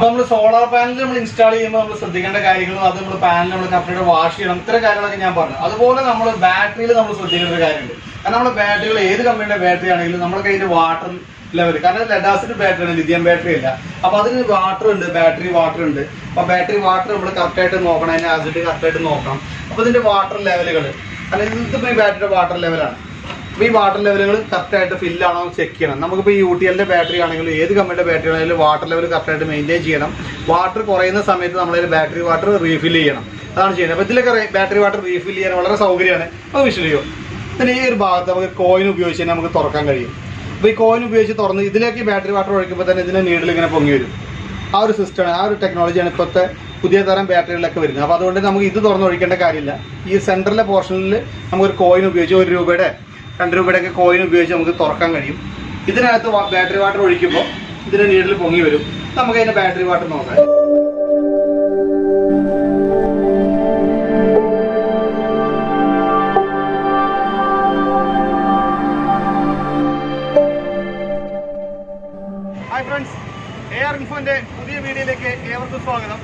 അപ്പൊ നമ്മൾ solar panel നമ്മൾ ഇൻസ്റ്റാൾ ചെയ്യുമ്പോൾ നമ്മൾ ശ്രദ്ധിക്കേണ്ട കാര്യങ്ങളും അത് നമ്മൾ പാനൽ നമ്മൾ കറക്റ്റ് വാഷ് ചെയ്യണം ഇത്തരം കാര്യങ്ങളൊക്കെ ഞാൻ പറഞ്ഞു. അതുപോലെ നമ്മൾ ബാറ്ററിയിൽ നമ്മൾ ശ്രദ്ധിക്കേണ്ട ഒരു കാര്യമുണ്ട്. കാരണം നമ്മുടെ ബാറ്ററികൾ ഏത് കമ്പനിയുടെ ബാറ്ററി ആണെങ്കിലും നമ്മുടെ കയ്യിൽ വാട്ടർ ലെവൽ കാരണം ലെഡാസിന്റെ ബാറ്ററി ആണ് ലിഥിയം ബാറ്ററി അല്ല. അപ്പൊ അതിന് വാട്ടർ ഉണ്ട് ബാറ്ററി വാട്ടർ ഉണ്ട്. അപ്പൊ ബാറ്ററി വാട്ടർ നമ്മൾ കറക്റ്റായിട്ട് നോക്കണം അതിന്റെ ആസിഡ് കറക്റ്റായിട്ട് നോക്കണം. അപ്പൊ ഇതിന്റെ വാട്ടർ ലെവലുകൾ അല്ലെങ്കിൽ ഇതിപ്പോ ഈ ബാറ്ററിയുടെ വാട്ടർ ലെവലാണ് അപ്പൊ ഈ വാട്ടർ ലെവലുകൾ കറക്റ്റ് ആയിട്ട് ഫിൽ ആണോ ചെക്ക് ചെയ്യണം. നമുക്കിപ്പോൾ ഈ യു ടി എല്ലിന്റെ ബാറ്ററി ആണെങ്കിലും ഏത് കമ്പനിയുടെ ബാറ്ററി ആണെങ്കിലും വാട്ടർ ലെവൽ കറക്റ്റ് ആയിട്ട് മെയിന്റെയിൻ ചെയ്യണം. വാട്ടർ കുറയുന്ന സമയത്ത് നമ്മളതിൽ ബാറ്ററി വാട്ടർ റീഫിൽ ചെയ്യണം. അതാണ് ചെയ്യുന്നത്. അപ്പോൾ ഇതിലൊക്കെ ബാറ്ററി വാട്ടർ റീഫിൽ ചെയ്യാൻ വളരെ സൗകര്യമാണ്. അത് വിഷയം പിന്നെ ഈ ഒരു ഭാഗത്ത് നമുക്ക് കോയിൻ ഉപയോഗിച്ച് നമുക്ക് തുറക്കാൻ കഴിയും. അപ്പോൾ ഈ കോയിൻ ഉപയോഗിച്ച് തുറന്ന് ഇതിലേക്ക് ബാറ്ററി വാട്ടർ ഒഴിക്കുമ്പോൾ തന്നെ ഇതിന്റെ നീഡിൽ ഇങ്ങനെ പൊങ്ങി വരും. ആ ഒരു സിസ്റ്റമാണ് ആ ഒരു ടെക്നോളജിയാണ് ഇപ്പോഴത്തെ പുതിയ തരം ബാറ്ററികളിലൊക്കെ വരുന്നത്. അപ്പോൾ അതുകൊണ്ട് നമുക്ക് ഇത് തുറന്നൊഴിക്കേണ്ട കാര്യമില്ല. ഈ സെന്ററിലെ പോർഷനിൽ നമുക്കൊരു കോയിൻ ഉപയോഗിച്ച് ഒരു രൂപയുടെ രണ്ട് രൂപയുടെയൊക്കെ കോയിൻ ഉപയോഗിച്ച് നമുക്ക് തുറക്കാൻ കഴിയും. ഇതിനകത്ത് ബാറ്ററി വാട്ടർ ഒഴിക്കുമ്പോൾ ഇതിന്റെ നീഡിൽ പൊങ്ങി വരും. നമുക്ക് അതിന്റെ ബാറ്ററി വാട്ടർ നോക്കാം. പുതിയ വീഡിയോയിലേക്ക് ഏവർക്കും സ്വാഗതം.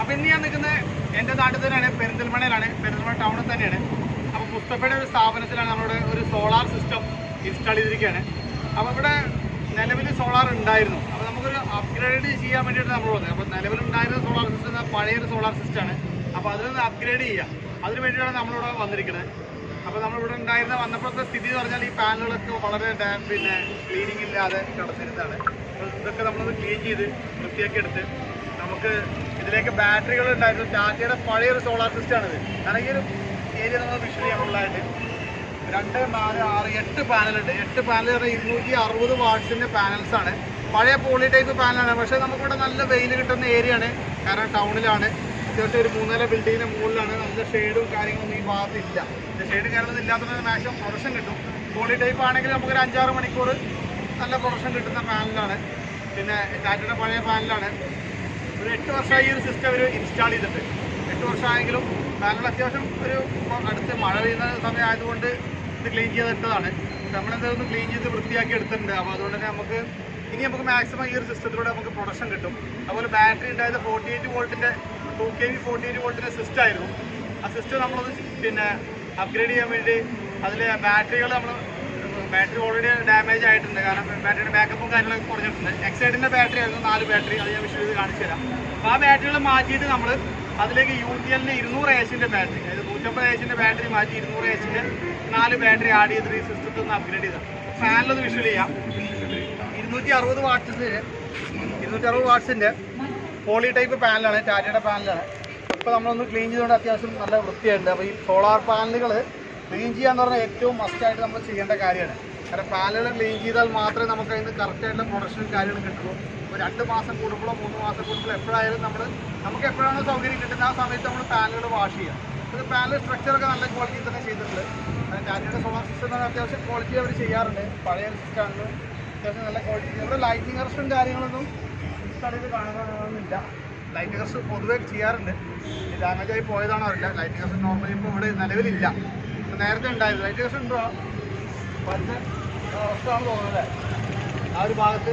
അപ്പൊ ഇന്ന് ഞാൻ നിൽക്കുന്നത് എന്റെ നാട്ടിൽ തന്നെയാണ് പെരിന്തൽമണയിലാണ് പെരിന്തൽമണ ടൗണിൽ തന്നെയാണ്. അപ്പോൾ മുസ്തഫയുടെ ഒരു സ്ഥാപനത്തിലാണ് നമ്മുടെ ഒരു സോളാർ സിസ്റ്റം ഇൻസ്റ്റാൾ ചെയ്തിരിക്കുകയാണ്. അപ്പോൾ ഇവിടെ നിലവിൽ സോളാർ ഉണ്ടായിരുന്നു. അപ്പോൾ നമുക്കൊരു അപ്ഗ്രേഡ് ചെയ്യാൻ വേണ്ടിയിട്ട് നമ്മൾ വന്നത്. അപ്പോൾ നിലവിലുണ്ടായിരുന്ന സോളാർ സിസ്റ്റം പഴയൊരു സോളാർ സിസ്റ്റമാണ് അപ്പോൾ അതിനൊന്ന് അപ്ഗ്രേഡ് ചെയ്യുക അതിന് വേണ്ടിയിട്ടാണ് നമ്മളിവിടെ വന്നിരിക്കുന്നത്. അപ്പോൾ നമ്മളിവിടെ ഉണ്ടായിരുന്ന വന്നപ്പോഴത്തെ സ്ഥിതി എന്ന് പറഞ്ഞാൽ ഈ പാനലുകളൊക്കെ വളരെ ഡാം പിന്നെ ക്ലീനിങ് ഇല്ലാതെ കിടന്നിരുന്നതാണ്. ഇതൊക്കെ നമ്മളത് ക്ലീൻ ചെയ്ത് വൃത്തിയാക്കി എടുത്ത് നമുക്ക് ഇതിലേക്ക് ബാറ്ററികൾ ഉണ്ടായിരുന്നു. ടാറ്റയുടെ പഴയൊരു സോളാർ സിസ്റ്റമാണിത് കാരണം ഈ ഒരു ഏരിയ നമ്മൾ വിഷ്വൽ ചെയ്യാൻ ഫുള്ളായിട്ട് രണ്ട് നാല് ആറ് എട്ട് പാനലുണ്ട് എട്ട് പാനൽ പറഞ്ഞാൽ ഇരുന്നൂറ്റി അറുപത് വാട്ട്സിന്റെ പാനൽസ് ആണ്. പഴയ പോളി ടൈപ്പ് പാനലാണ് പക്ഷെ നമുക്കിവിടെ നല്ല വെയിൽ കിട്ടുന്ന ഏരിയയാണ് കാരണം ടൗണിലാണ് അത്യാവശ്യം ഒരു മൂന്നര ബിൽഡിങ്ങിന്റെ മുകളിലാണ്. നല്ല ഷെയ്ഡും കാര്യങ്ങളൊന്നും ഈ ഭാഗത്ത് ഇല്ല. ഷെയ്ഡ് കാര്യങ്ങളൊന്നും ഇല്ലാത്തതിന് മാക്സിമം പ്രൊഡക്ഷൻ കിട്ടും. പോളി ടൈപ്പ് ആണെങ്കിൽ നമുക്കൊരു അഞ്ചാറ് മണിക്കൂർ നല്ല പ്രൊഡക്ഷൻ കിട്ടുന്ന പാനലാണ് പിന്നെ ടാറ്റയുടെ പഴയ പാനലാണ് ഒരു എട്ട് വർഷമായി ഈ ഒരു സിസ്റ്റം ഇൻസ്റ്റാൾ ചെയ്തിട്ട് എട്ട് വർഷമായെങ്കിലും പാനൽ അത്യാവശ്യം ഒരു അടുത്ത് മഴ പെയ്യുന്ന സമയം ആയതുകൊണ്ട് ഇത് ക്ലീൻ ചെയ്തിട്ടതാണ്. നമ്മളെന്തായാലും ക്ലീൻ ചെയ്ത് വൃത്തിയാക്കി എടുത്തിട്ടുണ്ട്. അപ്പോൾ അതുകൊണ്ട് തന്നെ നമുക്ക് ഇനി നമുക്ക് മാക്സിമം ഈ ഒരു സിസ്റ്റത്തിലൂടെ നമുക്ക് പ്രൊഡക്ഷൻ കിട്ടും. അതുപോലെ ബാറ്ററി ഉണ്ടായത് forty eight വോൾട്ടിന്റെ two K V forty eight വോൾട്ടിന്റെ system ആയിരുന്നു. ആ സിസ്റ്റം നമ്മളത് പിന്നെ അപ്ഗ്രേഡ് ചെയ്യാൻ വേണ്ടി അതിലെ ബാറ്ററികൾ നമ്മൾ ബാറ്ററി ഓൾറെഡി ഡാമേജ് ആയിട്ടുണ്ട്. കാരണം ബാറ്ററിയുടെ ബാക്കപ്പും കാര്യങ്ങളൊക്കെ കുറഞ്ഞിട്ടുണ്ട്. എക്സൈഡിന്റെ ബാറ്ററി ആയിരുന്നു നാല് ബാറ്ററി അത് ഞാൻ ചെയ്ത് കാണിച്ചു തരാം അപ്പോൾ ആ ബാറ്ററികൾ മാറ്റിയിട്ട് നമ്മൾ അതിലേക്ക് യു ടി എല്ലിന് ഇരുന്നൂറ് എച്ചിന്റെ ബാറ്ററി അതായത് നൂറ്റമ്പത് എച്ചിന്റെ ബാറ്ററി മാറ്റി ഇരുന്നൂറ് എച്ചിന്റെ നാല് ബാറ്ററി ആഡ് ചെയ്ത് ഈ സിസ്റ്റത്തിൽ നിന്ന് അപ്ഗ്രേഡ് ചെയ്താൽ ഫാനിലത് വിഷ്വൽ ചെയ്യാം. ഇരുന്നൂറ്റി അറുപത് വാട്ട്സിന്റെ ഇരുന്നൂറ്റി അറുപത് വാട്ട്സിന്റെ പോളി ടൈപ്പ് പാനലാണ് ടാറ്റയുടെ പാനലാണ് ഇപ്പോൾ നമ്മളൊന്ന് ക്ലീൻ ചെയ്തുകൊണ്ട് അത്യാവശ്യം നല്ല വൃത്തിയായിട്ടുണ്ട്. അപ്പോൾ ഈ സോളാർ പാനലുകൾ ക്ലീൻ ചെയ്യാന്ന് പറഞ്ഞാൽ ഏറ്റവും മസ്റ്റായിട്ട് നമ്മൾ ചെയ്യേണ്ട കാര്യമാണ്. കാരണം പാനലുകൾ ക്ലീൻ ചെയ്താൽ മാത്രമേ നമുക്ക് അതിന് കറക്റ്റായിട്ടുള്ള പ്രൊഡക്ഷനും കാര്യങ്ങളും കിട്ടുള്ളൂ. രണ്ട് മാസം കൂടുമ്പോഴോ മൂന്ന് മാസം കൂടുമ്പോഴോ എപ്പോഴായാലും നമ്മൾ നമുക്ക് എപ്പോഴാണോ സൗകര്യം കിട്ടുന്നത് ആ സമയത്ത് നമ്മൾ പാനലുകൾ വാഷ് ചെയ്യുക ഇത് പാനൽ സ്ട്രക്ചറൊക്കെ നല്ല ക്വാളിറ്റി തന്നെ ചെയ്തിട്ടുണ്ട്. ടാറ്റയുടെ സോളാർ സിസ്റ്റം എന്ന് അത്യാവശ്യം ക്വാളിറ്റി അവർ ചെയ്യാറുണ്ട്. പഴയ സിസ്റ്റമാണ് അത്യാവശ്യം നല്ല ക്വാളിറ്റി ഇവിടെ ലൈറ്റിംഗ് അറസ്റ്റും കാര്യങ്ങളൊന്നും ഇൻസ്റ്റാൾ ചെയ്ത് കാണുന്നില്ല ലൈറ്റിംഗ് അറസ്റ്റ് പൊതുവെ ചെയ്യാറുണ്ട്. ഡാമേജ് ആയി പോയതാണോ അറിയില്ല. ലൈറ്റിംഗ് അറസ്റ്റ് നോർമലി ഇപ്പോൾ ഇവിടെ നിലവിലില്ല. നേരത്തെ ഉണ്ടായിരുന്നു. ലൈറ്റിംഗ് അറസ്റ്റ് ഉണ്ടോ? പച്ച അറസ്റ്റാണ് തോന്നുന്നത് ആ ഒരു ഭാഗത്ത്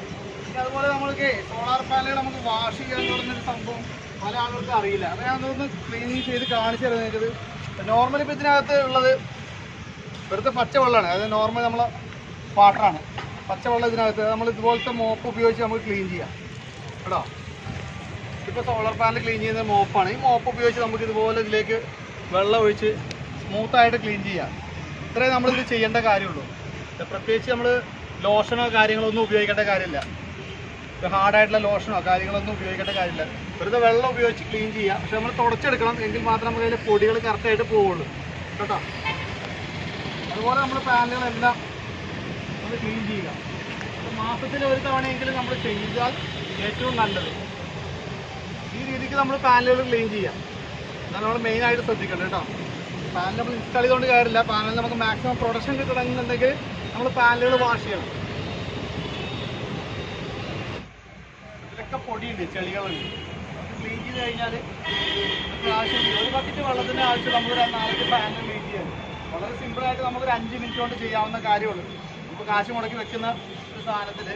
അതുപോലെ നമ്മൾക്ക് സോളാർ പാനലുകൾ നമുക്ക് വാഷ് ചെയ്യാൻ തുടങ്ങുന്നൊരു സംഭവം പല ആളുകൾക്ക് അറിയില്ല. അപ്പോൾ ഞാൻ ഒന്ന് ക്ലീനിങ് ചെയ്ത് കാണിച്ചു തരാം നിങ്ങൾക്ക് നോർമലി ഇപ്പം ഇതിനകത്ത് ഉള്ളത് വെറുതെ പച്ചവെള്ളമാണ്. അതായത് നോർമൽ നമ്മളെ വാട്ടറാണ് പച്ചവെള്ളം ഇതിനകത്ത്. നമ്മൾ ഇതുപോലത്തെ മോപ്പ് ഉപയോഗിച്ച് നമുക്ക് ക്ലീൻ ചെയ്യാം. കേട്ടോ? ഇപ്പോൾ സോളാർ പാനൽ ക്ലീൻ ചെയ്യുന്ന മോപ്പാണ് ഈ മോപ്പ് ഉപയോഗിച്ച് നമുക്ക് ഇതുപോലെ ഇതിലേക്ക് വെള്ളം ഒഴിച്ച് സ്മൂത്തായിട്ട് ക്ലീൻ ചെയ്യാം. ഇത്രേ നമ്മളിത് ചെയ്യേണ്ട കാര്യമുള്ളൂ. പ്രത്യേകിച്ച് നമ്മൾ ലോഷനോ കാര്യങ്ങളോ ഒന്നും ഉപയോഗിക്കേണ്ട കാര്യമില്ല. ഹാർഡായിട്ടുള്ള ലോഷനോ കാര്യങ്ങളൊന്നും ഉപയോഗിക്കേണ്ട കാര്യമില്ല. വെറുതെ വെള്ളം ഉപയോഗിച്ച് ക്ലീൻ ചെയ്യാം. പക്ഷെ നമ്മൾ തുടച്ചെടുക്കണം എങ്കിൽ മാത്രം നമുക്ക് അതിന്റെ പൊടികൾ കറക്റ്റായിട്ട് പോവുള്ളൂ. കേട്ടോ? അതുപോലെ നമ്മൾ പാനലുകളെല്ലാം നമ്മൾ ക്ലീൻ ചെയ്യുക. മാസത്തിൽ ഒരു തവണയെങ്കിലും നമ്മൾ ചെയ്താൽ ഏറ്റവും നല്ലത്. ഈ രീതിക്ക് നമ്മൾ പാനലുകൾ ക്ലീൻ ചെയ്യാം. അതാണ് നമ്മൾ മെയിനായിട്ട് ശ്രദ്ധിക്കേണ്ടത് കേട്ടോ. പാനൽ നമ്മൾ ഇൻസ്റ്റാൾ ചെയ്തുകൊണ്ട് കാര്യമില്ല. പാനൽ നമുക്ക് മാക്സിമം പ്രൊഡക്ഷൻ കിട്ടണമെന്നുണ്ടെങ്കിൽ നമ്മൾ പാനലുകൾ വാഷ് ചെയ്യണം. ഇതിലൊക്കെ പൊടിയുണ്ട് ചെളികളുണ്ട് ക്ലീൻ ചെയ്ത് കഴിഞ്ഞാൽ ആവശ്യമില്ല ഒരു ബക്കറ്റ് വെള്ളത്തിന്റെ ആവശ്യം നമ്മൾ ഒരു നാലഞ്ച് പാനൽ ക്ലീൻ ചെയ്യാൻ. വളരെ സിമ്പിളായിട്ട് നമുക്കൊരു അഞ്ച് മിനിറ്റ് കൊണ്ട് ചെയ്യാവുന്ന കാര്യമുള്ളൂ. നമുക്ക് കാശ് മുടക്കി വെക്കുന്ന ഒരു സാധനത്തിൽ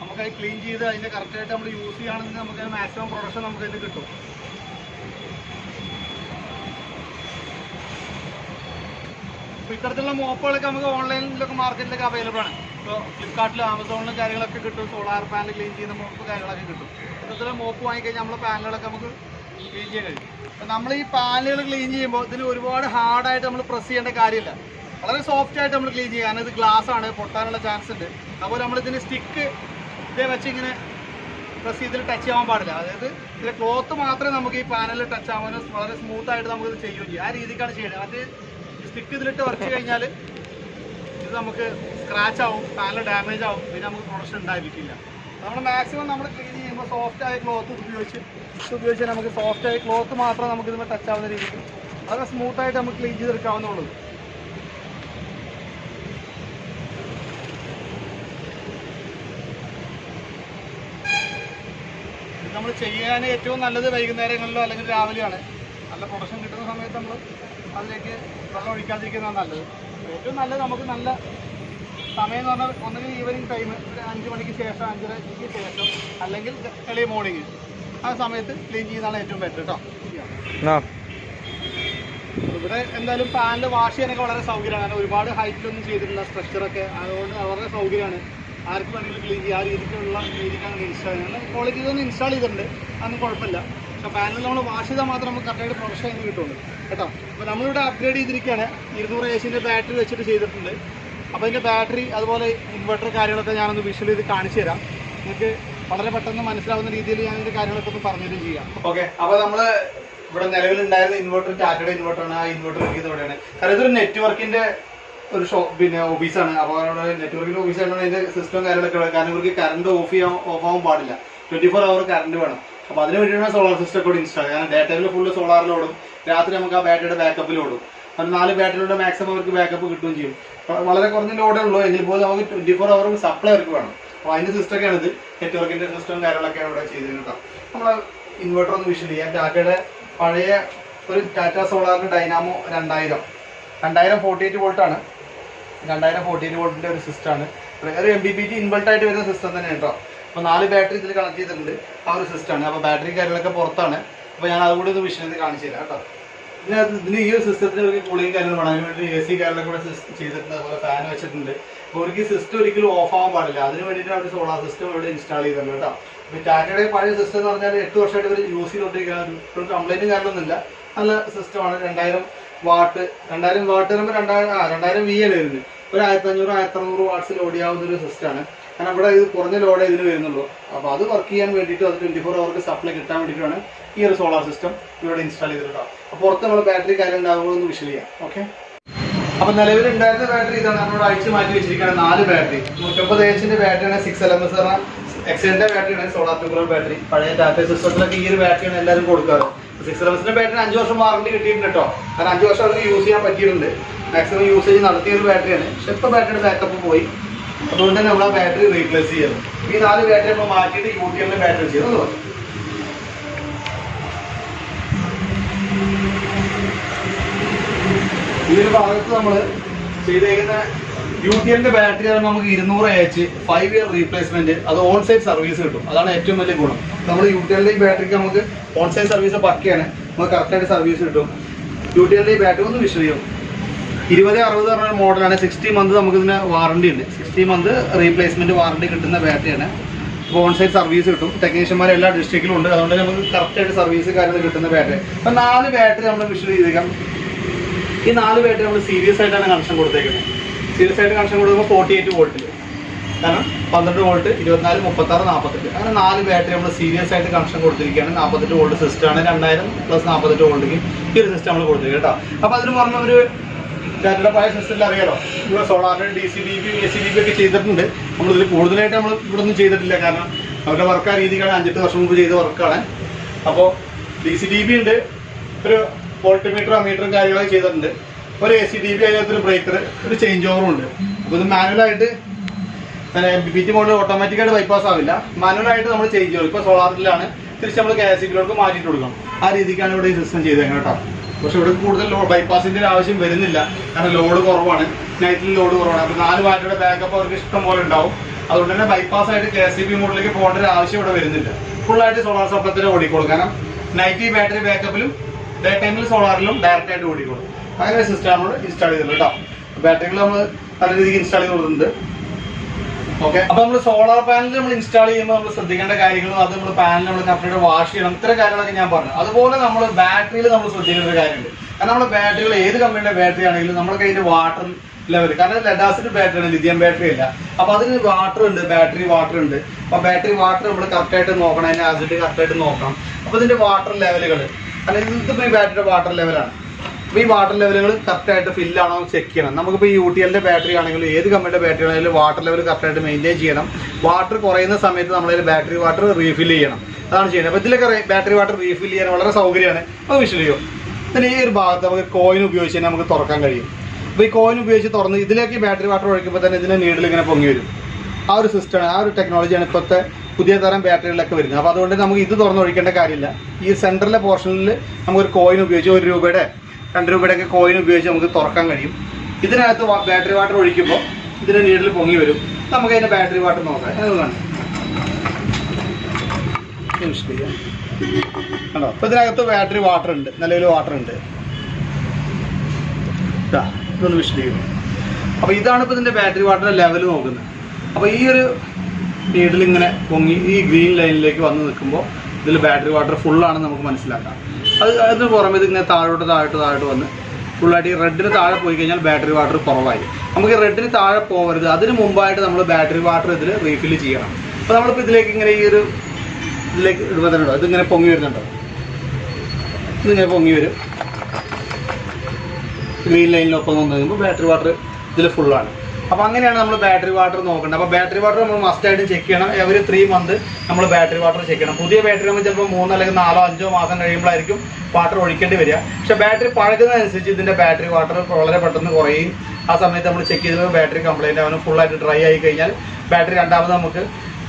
നമുക്കത് ക്ലീൻ ചെയ്ത് അതിന്റെ കറക്റ്റായിട്ട് നമ്മൾ യൂസ് ചെയ്യുകയാണെങ്കിൽ നമുക്ക് മാക്സിമം പ്രൊഡക്ഷൻ നമുക്ക് അതിന് കിട്ടും. ഇത്തരത്തിലുള്ള മോപ്പുകളൊക്കെ നമുക്ക് ഓൺലൈനിലൊക്കെ മാർക്കറ്റിലൊക്കെ അവൈലബിൾ ആണ്. ഇപ്പോൾ ഫ്ലിപ്കാർട്ടിലും ആമസോണിലും കാര്യങ്ങളൊക്കെ കിട്ടും. സോളാർ പാനൽ ക്ലീൻ ചെയ്യുന്ന മോപ്പ് കാര്യങ്ങളൊക്കെ കിട്ടും. ഇത്തരത്തിലുള്ള മോപ്പ് വാങ്ങിക്കഴിഞ്ഞാൽ നമ്മളെ പാനലുകളൊക്കെ നമുക്ക് ക്ലീൻ ചെയ്യാൻ കഴിയും. അപ്പം നമ്മൾ ഈ പാനലുകൾ ക്ലീൻ ചെയ്യുമ്പോൾ ഇതിന് ഒരുപാട് ഹാർഡായിട്ട് നമ്മൾ പ്രസ് ചെയ്യേണ്ട കാര്യമില്ല. വളരെ സോഫ്റ്റ് ആയിട്ട് നമ്മൾ ക്ലീൻ ചെയ്യുക. കാരണം ഇത് ഗ്ലാസ് ആണ് പൊട്ടാനുള്ള ചാൻസ് ഉണ്ട്. അപ്പോൾ നമ്മൾ ഇതിന് സ്റ്റിക്ക് ഇതേ വെച്ച് ഇങ്ങനെ പ്രസ് ചെയ്തിൽ ടച്ച് ചെയ്യാൻ പാടില്ല. അതായത് ഇതിലെ ക്ലോത്ത് മാത്രമേ നമുക്ക് ഈ പാനലിൽ ടച്ച് ആവാനും വളരെ സ്മൂത്ത് ആയിട്ട് നമുക്ക് ഇത് ചെയ്യുകയും ചെയ്യും. ആ രീതിക്കാണ് ചെയ്യുന്നത്. അത് സ്റ്റിക്ക് ഇതിലിട്ട് വർക്ക് കഴിഞ്ഞാൽ ഇത് നമുക്ക് സ്ക്രാച്ച് ആവും പാനൽ ഡാമേജ് ആവും പിന്നെ നമുക്ക് പ്രൊഡക്ഷൻ ഉണ്ടായിരിക്കില്ല. നമ്മൾ മാക്സിമം നമ്മൾ ക്ലീൻ ചെയ്യുമ്പോൾ സോഫ്റ്റ് ആയ ക്ലോത്ത് ഉപയോഗിച്ച് ഉപയോഗിച്ച് നമുക്ക് സോഫ്റ്റ് ആയ ക്ലോത്ത് മാത്രം നമുക്ക് ഇതിന് ടച്ച് ആവുന്ന രീതിക്ക്. വളരെ സ്മൂത്തായിട്ട് നമുക്ക് ക്ലീൻ ചെയ്തെടുക്കാവുന്നുള്ളൂ നമ്മൾ ചെയ്യാൻ ഏറ്റവും നല്ലത് വൈകുന്നേരങ്ങളിലോ അല്ലെങ്കിൽ രാവിലെയാണ്. നല്ല പ്രൊഡക്ഷൻ കിട്ടുന്ന സമയത്ത് നമ്മൾ അതിലേക്ക് വെള്ളം ഒഴിക്കാതിരിക്കുന്നതാണ് നല്ലത്. ഏറ്റവും നല്ലത് നമുക്ക് നല്ല സമയം എന്ന് പറഞ്ഞാൽ ഒന്നുകിൽ ഈവനിങ് ടൈം ഒരു അഞ്ച് മണിക്ക് ശേഷം അഞ്ചരക്ക് ശേഷം അല്ലെങ്കിൽ എളി മോർണിംഗ് ആ സമയത്ത് ക്ലീൻ ചെയ്യുന്നതാണ് ഏറ്റവും ബെറ്റർ കേട്ടോ ഇവിടെ എന്തായാലും പാനിൽ വാഷ് ചെയ്യാനൊക്കെ വളരെ സൗകര്യമാണ്. കാരണം ഒരുപാട് ഹൈറ്റിലൊന്നും ചെയ്തിട്ടില്ല സ്ട്രക്ചറൊക്കെ അതുകൊണ്ട് വളരെ സൗകര്യമാണ്. ആർക്ക് വേണമെങ്കിലും ക്ലീൻ ചെയ്യാം. ആ രീതിക്കുള്ള രീതിക്കാണ് ഇൻസ്റ്റാൾ ചെയ്യുന്നത്. ക്വാളിറ്റി ഇതൊന്നും ഇൻസ്റ്റാൾ ചെയ്തിട്ടുണ്ട്. അതൊന്നും കുഴപ്പമില്ല. പക്ഷേ പാനൽ നമ്മൾ വാഷ് ചെയ്താൽ മാത്രം നമുക്ക് കറക്റ്റായിട്ട് പ്രൊഡക്ഷൻ ചെയ്ത് കിട്ടുള്ളൂ. കേട്ടോ? അപ്പോൾ നമ്മളിവിടെ അപ്ഗ്രേഡ് ചെയ്തിരിക്കുകയാണ്. ഇരുന്നൂറ് സിന്റെ ബാറ്ററി വെച്ചിട്ട് ചെയ്തിട്ടുണ്ട്. അപ്പോൾ അതിന്റെ ബാറ്ററി അതുപോലെ ഇൻവെർട്ടർ കാര്യങ്ങളൊക്കെ ഞാനൊന്ന് വിഷ്വൽ ചെയ്ത് കാണിച്ചു തരാം. നിങ്ങൾക്ക് വളരെ പെട്ടെന്ന് മനസ്സിലാവുന്ന രീതിയിൽ ഞാൻ ഇതിന്റെ കാര്യങ്ങളൊക്കെ ഒന്ന് പറഞ്ഞു തരും ചെയ്യാം. ഓക്കെ അപ്പോൾ നമ്മൾ ഇവിടെ നിലവിലുണ്ടായിരുന്ന ഇൻവെർട്ടർ ടാറ്റയുടെ ഇൻവെർട്ടറാണ് ആ ഇൻവെർട്ടർ ഇരിക്കുന്നത് ഇവിടെയാണ് കാരണം ഇതൊരു നെറ്റ്വർക്കിന്റെ ഒരു ഷോ പിന്നെ ഓഫീസാണ് അപ്പോൾ അവിടെ നെറ്റ്വർക്കിന്റെ ഓഫീസ് ആയതുകൊണ്ട് അതിന്റെ സിസ്റ്റം കാര്യങ്ങളൊക്കെ. കാരണം ഇവർക്ക് കറണ്ട് ഓഫ് ചെയ്യാൻ ഓഫ് ആവാൻ പാടില്ല. ട്വന്റി ഫോർ അവർ കറണ്ട് വേണം. അപ്പോൾ അതിന് വേണ്ടിയാണ് സോളാർ സിസ്റ്റം കൂടി ഇൻസ്റ്റാൾ കാരണം ഡേ ടൈമിൽ ഫുള്ള് സോളാറിലോടും രാത്രി നമുക്ക് ആ ബാറ്ററിയുടെ ബാക്കപ്പിലോടും അത് നാല് ബാറ്ററിയുടെ മാക്സിമം അവർക്ക് ബാക്കപ്പ് കിട്ടുകയും ചെയ്യും. വളരെ കുറഞ്ഞ ലോഡേ ഉള്ളൂ. എങ്കിൽ പോലും നമുക്ക് ട്വന്റി ഫോർ അവർ സപ്ലൈ അവർക്ക് വേണം. അപ്പോൾ അതിന്റെ സിസ്റ്റമൊക്കെയാണ് ഇത് നെറ്റ്വർക്കിന്റെ സിസ്റ്റം കാര്യങ്ങളൊക്കെയാണ് ഇവിടെ ചെയ്തിരുന്നത് നമ്മൾ ഇൻവെർട്ടർ ഒന്ന് വിഷ്വൽ ചെയ്യാം. ടാറ്റയുടെ പഴയ ഒരു ടാറ്റ സോളാറിന് ഡൈനാമോ രണ്ടായിരം. രണ്ടായിരം ഫോർട്ടി എയ്റ്റ് വോൾട്ടാണ് രണ്ടായിരം ഫോർട്ടി എയ്റ്റ് വോൾട്ടിന്റെ ഒരു സിസ്റ്റമാണ് ഒരു M B B T invert ആയിട്ട് വരുന്ന സിസ്റ്റം തന്നെ കേട്ടോ. അപ്പോൾ നാല് ബാറ്ററി ഇതിൽ കണക്ട് ചെയ്തിട്ടുണ്ട്. ആ ഒരു സിസ്റ്റമാണ് അപ്പോൾ ബാറ്ററി കാര്യങ്ങളൊക്കെ പുറത്താണ്. അപ്പോൾ ഞാൻ അതുകൂടി ഒന്ന് മിഷീനിൽ കാണിച്ചു തരാം കേട്ടോ. ഇതിനകത്ത് ഇതിന് ഈ ഒരു സിസ്റ്റത്തിന് ഒരു കൂളിംഗ് കാര്യങ്ങൾ അതിന് വേണ്ടി എ സി കാര്യങ്ങളൊക്കെ കൂടെ ചെയ്തിട്ടുണ്ട്. അതുപോലെ ഫാൻ വെച്ചിട്ടുണ്ട്. അപ്പോൾ അവർക്ക് സിസ്റ്റം ഒരിക്കലും ഓഫ് ആവാൻ പാടില്ല. അതിന് വേണ്ടിയിട്ട് അവർ സോളാർ സിസ്റ്റം ഇവിടെ ഇൻസ്റ്റാൾ ചെയ്തിട്ടുണ്ട് കേട്ടോ. അപ്പോൾ ടാറ്റയുടെ പഴയ സിസ്റ്റം എന്ന് പറഞ്ഞാൽ എട്ട് വർഷമായിട്ട് ഇവർ യൂസ് ചെയ്തുകൊണ്ടിരിക്കുകയാണ്. ഒരു കംപ്ലൈന്റും കാര്യമൊന്നുമില്ല നല്ല സിസ്റ്റമാണ് രണ്ടായിരം വാട്ട് രണ്ടായിരം വാട്ട് വരുമ്പോൾ രണ്ടായിരം ആ രണ്ടായിരം വി ആണ് വരുന്നത്. ഒരു ആയിരത്തി അഞ്ഞൂറ് ആയിരത്തി അറുന്നൂറ് വാട്ട്സിൽ ഓടിയാവുന്ന ഒരു സിസ്റ്റമാണ് കാരണം ഇവിടെ ഇത് കുറഞ്ഞ ലോഡേ ഇതിന് വരുന്നുള്ളൂ. അപ്പോൾ അത് വർക്ക് ചെയ്യാൻ വേണ്ടിയിട്ട് അത് ട്വന്റി ഫോർ അവർക്ക് സപ്ലൈ കിട്ടാൻ വേണ്ടിയിട്ടാണ് ഈ ഒരു സോളാർ സിസ്റ്റം ഇവിടെ ഇൻസ്റ്റാൾ ചെയ്തിട്ടുണ്ടാവും അപ്പോൾ പുറത്ത് നമ്മൾ ബാറ്ററി കാര്യം ഉണ്ടാകുമ്പോൾ ഒന്ന് വിഷൽ ചെയ്യാം. ഓക്കെ അപ്പോൾ നിലവിൽ ഉണ്ടായിരുന്ന ബാറ്ററി ഇതാണ്. നമ്മളോട് അഴിച്ച് മാറ്റി വെച്ചിരിക്കുകയാണ് നാല് ബാറ്ററി നൂറ്റമ്പത് എച്ചിന്റെ ബാറ്ററിയാണ് സിക്സ് എൽ എം എസ് ആണ്. എക്സലിന്റെ ബാറ്ററിയാണ് സോളാർ ട്യൂബർ ബാറ്ററി പഴയ ടാറ്റ സിസ്റ്റത്തിലൊക്കെ ഈ ഒരു ബാറ്ററിയാണ് എല്ലാവരും കൊടുക്കാറ്. സിക്സ് എൽ എം എസിന്റെ ബാറ്ററി അഞ്ച് വർഷം വാറണ്ടി കിട്ടിയിട്ടുണ്ട് കേട്ടോ. കാരണം അഞ്ച് വർഷം അവർക്ക് യൂസ് ചെയ്യാൻ പറ്റിയിട്ടുണ്ട്. മാക്സിമം യൂസേജ് നടത്തിയ ഒരു ബാറ്ററിയാണ് പക്ഷെ ഇപ്പോൾ ബാറ്ററിയുടെ ബാക്കപ്പ് പോയി. അതുകൊണ്ട് തന്നെ നമ്മൾ ആ ബാറ്ററി റീപ്ലേസ് ചെയ്യണം. ഈ നാല് ബാറ്ററി നമ്മൾ മാറ്റിയിട്ട് യു ടി എമ്മിൽ ബാറ്ററി ചെയ്യണം. ഈ ഒരു ഭാഗത്ത് നമ്മൾ ചെയ്തേക്കുന്ന യു ടി എല്ലിന്റെ ബാറ്ററി നമുക്ക് ഇരുന്നൂറ് എച്ച് ഫൈവ് ഇയർ റീപ്ലേസ്മെന്റ് അത് ഓൺ സൈഡ് സർവീസ് കിട്ടും. അതാണ് ഏറ്റവും വലിയ ഗുണം. നമ്മൾ യു ടി എല്ലിന്റെ ബാറ്ററിക്ക് നമുക്ക് ഓൺ സൈഡ് സർവീസ് പക്കയാണ്. നമുക്ക് കറക്റ്റായിട്ട് സർവീസ് കിട്ടും. യു ടി എല്ലിന്റെ ബാറ്ററി ഒന്ന് വിഷ് ചെയ്യും ഇരുപത് അറുപത് പറഞ്ഞ മോഡലാണ്. സിക്സ്റ്റി മന്ത് നമുക്ക് ഇതിന് വാറണ്ടി ഉണ്ട്. സിക്സ്റ്റി മന്ത് റീപ്ലേസ്മെന്റ് വാറണ്ടി കിട്ടുന്ന ബാറ്ററിയാണ് ഫോൺ സൈറ്റ് സർവീസ് കിട്ടും. ടെക്നീഷ്യന്മാർ എല്ലാ ഡിസ്ട്രിക്റ്റിലും ഉണ്ട്. അതുകൊണ്ട് നമുക്ക് കറക്റ്റായിട്ട് സർവീസ് കാര്യങ്ങൾ കിട്ടുന്ന ബാറ്ററി അപ്പം നാല് ബാറ്ററി നമ്മൾ വിഷ്വൽ ചെയ്തേക്കാം. ഈ നാല് ബാറ്ററി നമ്മൾ സീരിയസ് ആയിട്ടാണ് കണക്ഷൻ കൊടുത്തേക്കുന്നത്. സീരിയസ് ആയിട്ട് കണക്ഷൻ കൊടുക്കുമ്പോൾ ഫോർട്ടി എയ്റ്റ് വോൾട്ടിൽ കാരണം പന്ത്രണ്ട് വോൾട്ട് ഇരുപത്തിനാല് മുപ്പത്താറ് നാൽപ്പത്തെട്ട് അങ്ങനെ നാല് ബാറ്ററി നമ്മൾ സീരിയസ് ആയിട്ട് കണക്ഷൻ കൊടുത്തിരിക്കുകയാണ്. നാൽപ്പത്തെട്ട് വോൾട്ട് സിസ്റ്റമാണ് രണ്ടായിരം പ്ലസ് നാൽപ്പത്തെട്ട് വോൾട്ടിലേക്ക് ഈ ഒരു സിസ്റ്റം നമ്മൾ കൊടുത്തിരിക്കുക കേട്ടോ. അപ്പോൾ അതിന് പറഞ്ഞ ഒരു ടാറ്റയുടെ പഴയ സിസ്റ്റത്തിൽ അറിയാലോ. ഇവിടെ സോളാറിന് D C B B A C B B ഒക്കെ ചെയ്തിട്ടുണ്ട്. നമ്മളിതിൽ കൂടുതലായിട്ട് നമ്മൾ ഇവിടെ ഒന്നും ചെയ്തിട്ടില്ല. കാരണം അവരുടെ വർക്ക് ആ രീതിക്കാണ് അഞ്ചെട്ട് വർഷം മുമ്പ് ചെയ്ത വർക്കാണ് അപ്പോൾ ഡി സി ഡി ബി ഉണ്ട്. ഒരു വോൾട്ടിമീറ്റർ അമീറ്ററും കാര്യങ്ങളൊക്കെ ചെയ്തിട്ടുണ്ട്. ഒരു എ സി ഡി ബി അതിനകത്തൊരു ബ്രേക്കർ ഒരു ചേഞ്ച് ഓവറും ഉണ്ട്. അപ്പോൾ ഇത് മാനുവലായിട്ട് ബി ടി മോഡൽ ഓട്ടോമാറ്റിക്കായിട്ട് ബൈപ്പാസ് ആവില്ല. മാനുവലായിട്ട് നമ്മൾ ചേഞ്ച് ചെയ്യും ഇപ്പോൾ സോളാറിലാണ്. തിരിച്ച് നമ്മൾ കെ എസ് സിയിലോട്ട് മാറ്റിയിട്ട് കൊടുക്കണം. ആ രീതിക്കാണ് ഇവിടെ ഈ സിസ്റ്റം ചെയ്തേക്കുന്നത് കേട്ടോ. പക്ഷെ ഇവിടെ കൂടുതൽ ബൈപ്പാസിന്റെ ആവശ്യം വരുന്നില്ല. കാരണം ലോഡ് കുറവാണ്. നൈറ്റിൽ ലോഡ് കുറവാണ്. അപ്പൊ നാല് വാറ്റയുടെ ബാക്കപ്പ് അവർക്ക് ഇഷ്ടം പോലെ ഉണ്ടാവും. അതുകൊണ്ട് തന്നെ ബൈപ്പാസ് ആയിട്ട് കെ സി ബി മോഡിലേക്ക് പോകേണ്ട ഒരു ആവശ്യം ഇവിടെ വരുന്നില്ല. ഫുള്ളായിട്ട് സോളാർ സപ്ലത്തിന് ഓടിക്കോളും. കാരണം നൈറ്റ് ബാറ്ററി ബാക്കപ്പിലും ഡേ ടൈമിൽ സോളാറിലും ഡയറക്റ്റ് ആയിട്ട് ഓടിക്കോളും. അങ്ങനെ സിസ്റ്റം നമ്മൾ ഇൻസ്റ്റാൾ ചെയ്തിട്ടുണ്ട് കേട്ടോ ബാറ്ററികൾ നമ്മൾ നല്ല രീതിക്ക് ഇൻസ്റ്റാൾ ചെയ്ത് കൊടുത്തിട്ടുണ്ട് ഓക്കെ അപ്പൊ നമ്മൾ സോളാർ പാനൽ നമ്മൾ ഇൻസ്റ്റാൾ ചെയ്യുമ്പോൾ നമ്മൾ ശ്രദ്ധിക്കേണ്ട കാര്യങ്ങളും അത് നമ്മൾ പാനൽ നമ്മൾ കറക്റ്റായിട്ട് വാഷ് ചെയ്യണം. ഇത്ര കാര്യങ്ങളൊക്കെ ഞാൻ പറഞ്ഞു. അതുപോലെ നമ്മൾ ബാറ്ററിയിൽ നമ്മൾ ശ്രദ്ധിക്കേണ്ട ഒരു കാര്യമുണ്ട്. കാരണം നമ്മുടെ ബാറ്ററികൾ ഏത് കമ്പനിയുടെ ബാറ്ററി ആണെങ്കിലും നമ്മുടെ കയ്യിൽ വാട്ടർ ലെവൽ കാരണം ലഡാസിന്റെ ബാറ്ററി ആണ് ലിഥിയം ബാറ്ററി അല്ല. അപ്പൊ അതിന് വാട്ടർ ഉണ്ട് ബാറ്ററി വാട്ടർ ഉണ്ട്. അപ്പൊ ബാറ്ററി വാട്ടർ നമ്മൾ കറക്റ്റ് ആയിട്ട് നോക്കണം അതിന്റെ ആസിഡ് കറക്റ്റ് ആയിട്ട് നോക്കണം. അപ്പൊ ഇതിന്റെ വാട്ടർ ലെവലുകൾ അല്ലെങ്കിൽ ഇതിപ്പോ ഈ ബാറ്ററിയുടെ വാട്ടർ ലെവലാണ് അപ്പോൾ ഈ വാട്ടർ ലെവലുകൾ കറക്റ്റായിട്ട് ഫില്ലാണോ ചെക്ക് ചെയ്യണം. നമുക്കിപ്പോൾ ഈ യു ടി എല്ലിന്റെ ബാറ്ററി ആണെങ്കിലും ഏത് കമ്പനിയുടെ ബാറ്ററി ആണെങ്കിലും വാട്ടർ ലെവൽ കറക്റ്റായിട്ട് മെയിന്റെയിൻ ചെയ്യണം. വാട്ടർ കുറയുന്ന സമയത്ത് നമ്മളതിൽ ബാറ്ററി വാട്ടർ റീഫിൽ ചെയ്യണം. അതാണ് ചെയ്യുന്നത്. അപ്പോൾ ഇതിലൊക്കെ ബാറ്ററി വാട്ടർ റീഫിൽ ചെയ്യാൻ വളരെ സൗകര്യമാണ്. അത് വിഷയം പിന്നെ ഈ ഒരു ഭാഗത്ത് നമുക്ക് കോയിൻ ഉപയോഗിച്ച് തന്നെ നമുക്ക് തുറക്കാൻ കഴിയും. അപ്പോൾ ഈ കോയിൻ ഉപയോഗിച്ച് തുറന്ന് ഇതിലേക്ക് ബാറ്ററി വാട്ടർ ഒഴിക്കുമ്പോൾ തന്നെ ഇതിന്റെ നീഡിൽ ഇങ്ങനെ പൊങ്ങി വരും. ആ ഒരു സിസ്റ്റമാണ് ആ ഒരു ടെക്നോളജിയാണ് ഇപ്പോഴത്തെ പുതിയ തരം ബാറ്ററികളിലൊക്കെ വരുന്നത്. അപ്പോൾ അതുകൊണ്ട് നമുക്ക് ഇത് തുറന്ന് ഒഴിക്കേണ്ട കാര്യമില്ല. ഈ സെന്ററിലെ പോർഷനിൽ നമുക്കൊരു കോയിൻ ഉപയോഗിച്ച് ഒരു രൂപയുടെ രണ്ട് രൂപയുടെ ഒക്കെ കോയിൻ ഉപയോഗിച്ച് നമുക്ക് തുറക്കാൻ കഴിയും. ഇതിനകത്ത് ബാറ്ററി വാട്ടർ ഒഴിക്കുമ്പോൾ ഇതിന്റെ നീഡിൽ പൊങ്ങി വരും. നമുക്ക് അതിന്റെ ബാറ്ററി വാട്ടർ നോക്കാം. അത് കാണാം. കണ്ടോ? അപ്പൊ ഇതിനകത്ത് ബാറ്ററി വാട്ടർ ഉണ്ട്. നിലവിൽ വാട്ടർ ഉണ്ട്. ഇതാ, ഇതൊന്ന് വിശദീകരിക്കും. അപ്പോൾ ഇതാണ് ഇപ്പൊ ഇതിന്റെ ബാറ്ററി വാട്ടറിന്റെ ലെവൽ നോക്കുന്നത്. അപ്പോൾ ഈ ഒരു നീഡിൽ ഇങ്ങനെ പൊങ്ങി ഈ ഗ്രീൻ ലൈനിലേക്ക് വന്ന് നിൽക്കുമ്പോൾ ഇതിൽ ബാറ്ററി വാട്ടർ ഫുള്ളാണെന്ന് നമുക്ക് മനസ്സിലാക്കാം. അത് അതിന് പുറമെ ഇത് ഇങ്ങനെ താഴോട്ട് താഴോട്ട് താഴോട്ട് വന്ന് ഫുള്ളായിട്ട് ഈ റെഡിന് താഴെ പോയി കഴിഞ്ഞാൽ ബാറ്ററി വാട്ടർ കുറവായി. നമുക്ക് റെഡിന് താഴെ പോകരുത്. അതിന് മുമ്പായിട്ട് നമ്മൾ ബാറ്ററി വാട്ടർ ഇതിൽ റീഫിൽ ചെയ്യണം. അപ്പോൾ നമ്മളിപ്പോൾ ഇതിലേക്ക് ഇങ്ങനെ ഈ ഒരു ഇതിലേക്ക് ഇടുമ്പോൾ ഇതിങ്ങനെ പൊങ്ങി വരുന്നുണ്ടോ? ഇതിങ്ങനെ പൊങ്ങി വരും. ഗ്രീൻ ലൈനിലൊപ്പം വന്നു കഴിയുമ്പോൾ ബാറ്ററി വാട്ടർ ഇതിൽ ഫുള്ളാണ് അപ്പോൾ അങ്ങനെയാണ് നമ്മൾ ബാറ്ററി വാട്ടർ നോക്കേണ്ടത് അപ്പോൾ ബാറ്ററി വാട്ടർ നമ്മൾ മസ്റ്റ് ആയിട്ട് ചെക്ക് ചെയ്യണം. എവറി ത്രീ മന്ത് നമ്മൾ ബാറ്ററി വാട്ടർ ചെക്ക് ചെയ്യണം. പുതിയ ബാറ്ററി നമ്മൾ ചിലപ്പോൾ മൂന്നോ അല്ലെങ്കിൽ നാലോ അഞ്ചോ മാസം കഴിയുമ്പോഴായിരിക്കും വാട്ടർ ഒഴിക്കേണ്ടി വരിക. പക്ഷെ ബാറ്ററി പഴകുന്നതനുസരിച്ച് ഇതിന്റെ ബാറ്ററി വാട്ടർ വളരെ പെട്ടെന്ന് കുറയും. ആ സമയത്ത് നമ്മൾ ചെക്ക് ചെയ്ത് ബാറ്ററി കംപ്ലൈന്റ് അവന് ഫുള്ളായിട്ട് ഡ്രൈ ആയി കഴിഞ്ഞാൽ ബാറ്ററി രണ്ടാമത് നമുക്ക്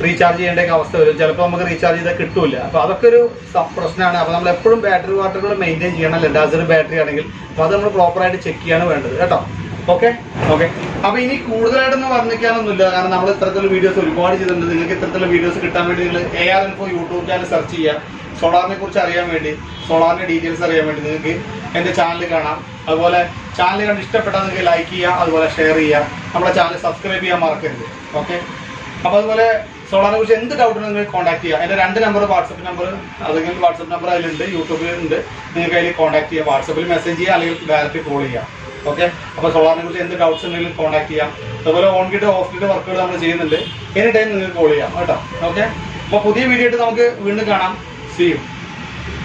റീചാർജ് ചെയ്യേണ്ട അവസ്ഥ വരും. ചിലപ്പോൾ നമുക്ക് റീചാർജ് ചെയ്താൽ കിട്ടില്ല അപ്പോൾ അതൊക്കെ ഒരു പ്രശ്നമാണ്. അപ്പോൾ നമ്മൾ എപ്പോഴും ബാറ്ററി വാട്ടറുകൾ മെയിന്റെയിൻ ചെയ്യണം. ഡാസർ ബാറ്ററി ആണെങ്കിൽ. അപ്പോൾ അത് നമ്മൾ പ്രോപ്പറായിട്ട് ചെക്ക് ചെയ്യാണ് വേണ്ടത്. കേട്ടോ? ഓക്കെ ഓക്കെ അപ്പൊ ഇനി കൂടുതലായിട്ടൊന്നും വർണിക്കാനൊന്നുമില്ല. കാരണം നമ്മൾ ഇത്തരത്തിലുള്ള വീഡിയോസ് ഒരുപാട് ചെയ്തിട്ടുണ്ട്. നിങ്ങൾക്ക് ഇത്തരത്തിലുള്ള വീഡിയോസ് കിട്ടാൻ വേണ്ടി നിങ്ങൾ A R info YouTube channel search ചെയ്യുക. സോളാറിനെ കുറിച്ച് അറിയാൻ വേണ്ടി സോളാറിന്റെ ഡീറ്റെയിൽസ് അറിയാൻ വേണ്ടി നിങ്ങൾക്ക് എന്റെ ചാനൽ കാണാം. അതുപോലെ ചാനൽ കണ്ട് ഇഷ്ടപ്പെട്ടാൽ നിങ്ങൾക്ക് ലൈക്ക് ചെയ്യുക അതുപോലെ ഷെയർ ചെയ്യുക. നമ്മുടെ ചാനൽ സബ്സ്ക്രൈബ് ചെയ്യാൻ മറക്കരുത്. ഓക്കെ അപ്പോൾ അതുപോലെ സോളാറിനെ കുറിച്ച് എന്ത് ഉണ്ടെങ്കിൽ നിങ്ങൾക്ക് കോൺടാക്ട് ചെയ്യുക. എന്റെ രണ്ട് നമ്പർ വാട്സപ്പ് നമ്പർ അല്ലെങ്കിൽ വാട്സപ്പ് നമ്പർ അതിലുണ്ട് യൂട്യൂബിലുണ്ട് നിങ്ങൾക്ക് അതിൽ കോൺടാക്ട് ചെയ്യുക വാട്സപ്പിൽ മെസ്സേജ് ചെയ്യുക അല്ലെങ്കിൽ ഡയറക്റ്റ് കോൾ ചെയ്യുക. ഓക്കെ അപ്പോൾ സോളാറിനെ കുറിച്ച് എന്ത് ഡൗട്ട്സ് ഉണ്ടെങ്കിലും കോൺടാക്ട് ചെയ്യാം. അതുപോലെ ഓൺ ഗ്രിഡ് ഓഫ് ഗ്രിഡ് വർക്കുകൾ നമ്മൾ ചെയ്യുന്നുണ്ട്. എനി ടൈം നിങ്ങൾക്ക് കോൾ ചെയ്യാം. കേട്ടോ? ഓക്കെ അപ്പോൾ പുതിയ വീഡിയോ ആയിട്ട് നമുക്ക് വീണ്ടും കാണാം. See you